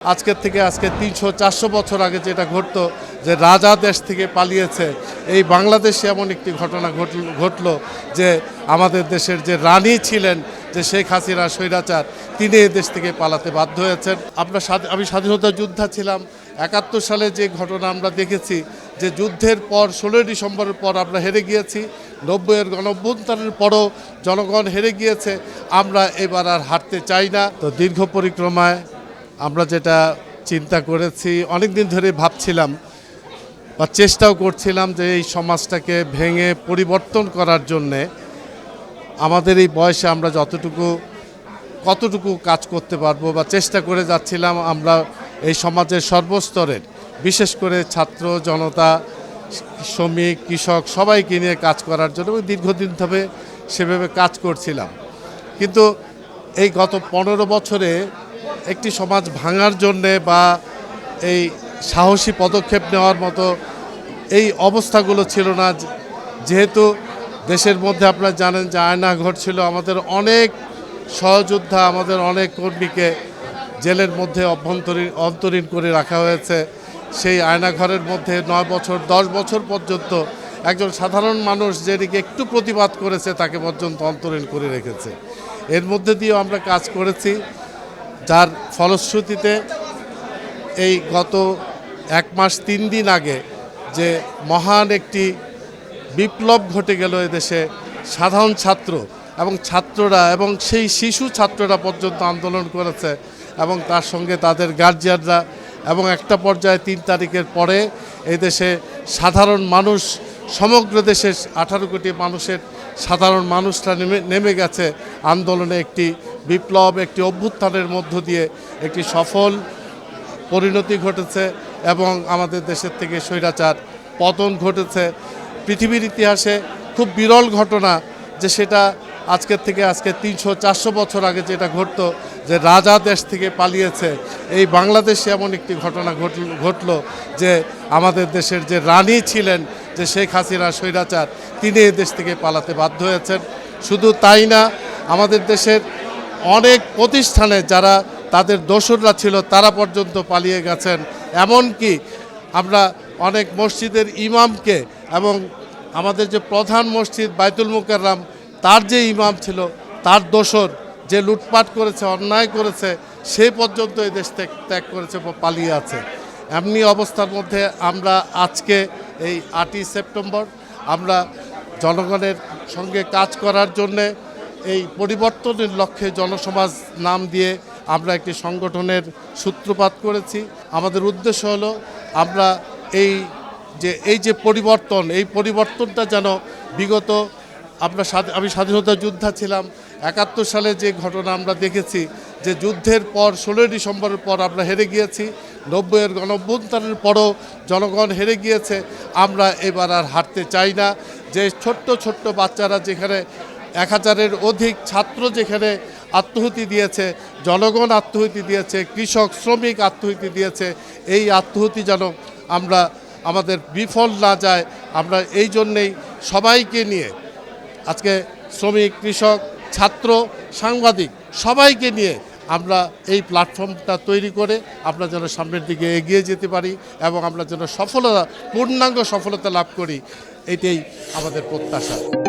আজকের থেকে আজকে তিনশো, চারশো বছর আগে যেটা ঘটতো যে রাজা দেশ থেকে পালিয়েছে, এই বাংলাদেশে এমন একটি ঘটনা ঘটল ঘটলো যে আমাদের দেশের যে রানী ছিলেন, যে শেখ হাসিনা স্বৈরাচার, তিনি এই দেশ থেকে পালাতে বাধ্য হয়েছেন। আমরা আমি স্বাধীনতা যোদ্ধা ছিলাম, একাত্তর সালে যে ঘটনা আমরা দেখেছি, যে যুদ্ধের পর, ষোলোই ডিসেম্বরের পর আমরা হেরে গিয়েছি, নব্বইয়ের গণঅভ্যুত্থানের পরও জনগণ হেরে গিয়েছে, আমরা এবার আর হারতে চাই না। তো দীর্ঘ পরিক্রমায় আমরা যেটা চিন্তা করেছি অনেক দিন ধরে ভাবছিলাম বা চেষ্টাও করছিলাম যে এই সমাজটাকে ভেঙে পরিবর্তন করার জন্যে। আমাদের এই বয়সে আমরা যতটুকু, কতটুকু কাজ করতে পারব বা চেষ্টা করে যাচ্ছিলাম আমরা এই সমাজের সর্বস্তরের, বিশেষ করে ছাত্র, জনতা, শ্রমিক, কৃষক সবাইকে নিয়ে কাজ করার জন্য দীর্ঘদিন ধরে সেভাবে কাজ করছিলাম। কিন্তু এই গত পনেরো বছরে একটি সমাজ ভাঙার জন্যে বা এই সাহসী পদক্ষেপ নেওয়ার মতো এই অবস্থাগুলো ছিল না। যেহেতু দেশের মধ্যে আপনারা জানেন যে আয়না ঘটছিল আমাদের অনেক সহযোদ্ধা, আমাদের অনেক কর্মীকে জেলের মধ্যে অভ্যন্তরীণ, অন্তরীণ করে রাখা হয়েছে। সেই আয়নাঘরের মধ্যে নয় বছর, দশ বছর পর্যন্ত একজন সাধারণ মানুষ যেদিকে একটু প্রতিবাদ করেছে, তাকে পর্যন্ত অন্তরীণ করে রেখেছে। এর মধ্যে দিয়েও আমরা কাজ করেছি। যার ফলশ্রুতিতে এই গত এক মাস, তিন দিন আগে যে মহান একটি বিপ্লব ঘটে গেল এদেশে, সাধারণ ছাত্র এবং ছাত্ররা এবং সেই শিশু ছাত্ররা পর্যন্ত আন্দোলন করেছে এবং তার সঙ্গে তাদের গার্জিয়ানরা এবং একটা পর্যায়ে তিন তারিখের পরে এদেশে সাধারণ মানুষ, সমগ্র দেশের আঠারো কোটি মানুষের সাধারণ মানুষরা নেমে নেমে গেছে আন্দোলনে একটি বিপ্লব একটি অভ্যুত্থানের মধ্য দিয়ে একটি সফল পরিণতি ঘটেছে এবং আমাদের দেশের থেকে স্বৈরাচার পতন ঘটেছে। পৃথিবীর ইতিহাসে খুব বিরল ঘটনা যে সেটা আজকের থেকে আজকে তিনশো চারশো বছর আগে যেটা ঘটতো, যে রাজা দেশ থেকে পালিয়েছে। এই বাংলাদেশে এমন একটি ঘটনা ঘটল, ঘটলো যে আমাদের দেশের যে রানী ছিলেন, যে শেখ হাসিনা স্বৈরাচার, তিনি দেশ থেকে পালাতে বাধ্য হয়েছেন। শুধু তাই না, আমাদের দেশের অনেক প্রতিষ্ঠানে যারা তাদের দোসররা ছিল, তারা পর্যন্ত পালিয়ে গেছেন। এমনকি আমরা অনেক মসজিদের ইমামকে এবং আমাদের যে প্রধান মসজিদ বাইতুল মুকাররাম, তার যে ইমাম ছিল, তার দোসর যে লুটপাট করেছে, অন্যায় করেছে, সে পর্যন্ত এই দেশ ত্যাগ ত্যাগ করেছে বা পালিয়ে আছে। এমনি অবস্থার মধ্যে আমরা আজকে এই আটই সেপ্টেম্বর, আমরা জনগণের সঙ্গে কাজ করার জন্যে এই পরিবর্তনের লক্ষ্যে জনসমাজ নাম দিয়ে আমরা একটি সংগঠনের সূত্রপাত করেছি। আমাদের উদ্দেশ্য হলো আমরা এই যে এই যে পরিবর্তন, এই পরিবর্তনটা যেন বিগত আমরা আমি স্বাধীনতা যোদ্ধা ছিলাম, একাত্তর সালে যে ঘটনা আমরা দেখেছি, যে যুদ্ধের পর ষোলোই ডিসেম্বরের পর আমরা হেরে গিয়েছি, নব্বইয়ের গণঅভ্যুত্থানের পরও জনগণ হেরে গিয়েছে, আমরা এবার আর হারতে চাই না। যে ছোট্ট ছোট্ট বাচ্চারা যেখানে এক হাজারের অধিক ছাত্র যেখানে আত্মহতি দিয়েছে, জনগণ আত্মহতি দিয়েছে, কৃষক, শ্রমিক আত্মহতি দিয়েছে, এই আত্মহতি যেন আমরা, আমাদের বিফল না যায়, আমরা এই জন্যেই সবাইকে নিয়ে, আজকে শ্রমিক, কৃষক, ছাত্র, সাংবাদিক, সবাইকে নিয়ে আমরা এই প্ল্যাটফর্মটা তৈরি করে আমরা যেন সামনের দিকে এগিয়ে যেতে পারি এবং আমরা যেন সফলতা, পূর্ণাঙ্গ সফলতা লাভ করি, এটাই আমাদের প্রত্যাশা।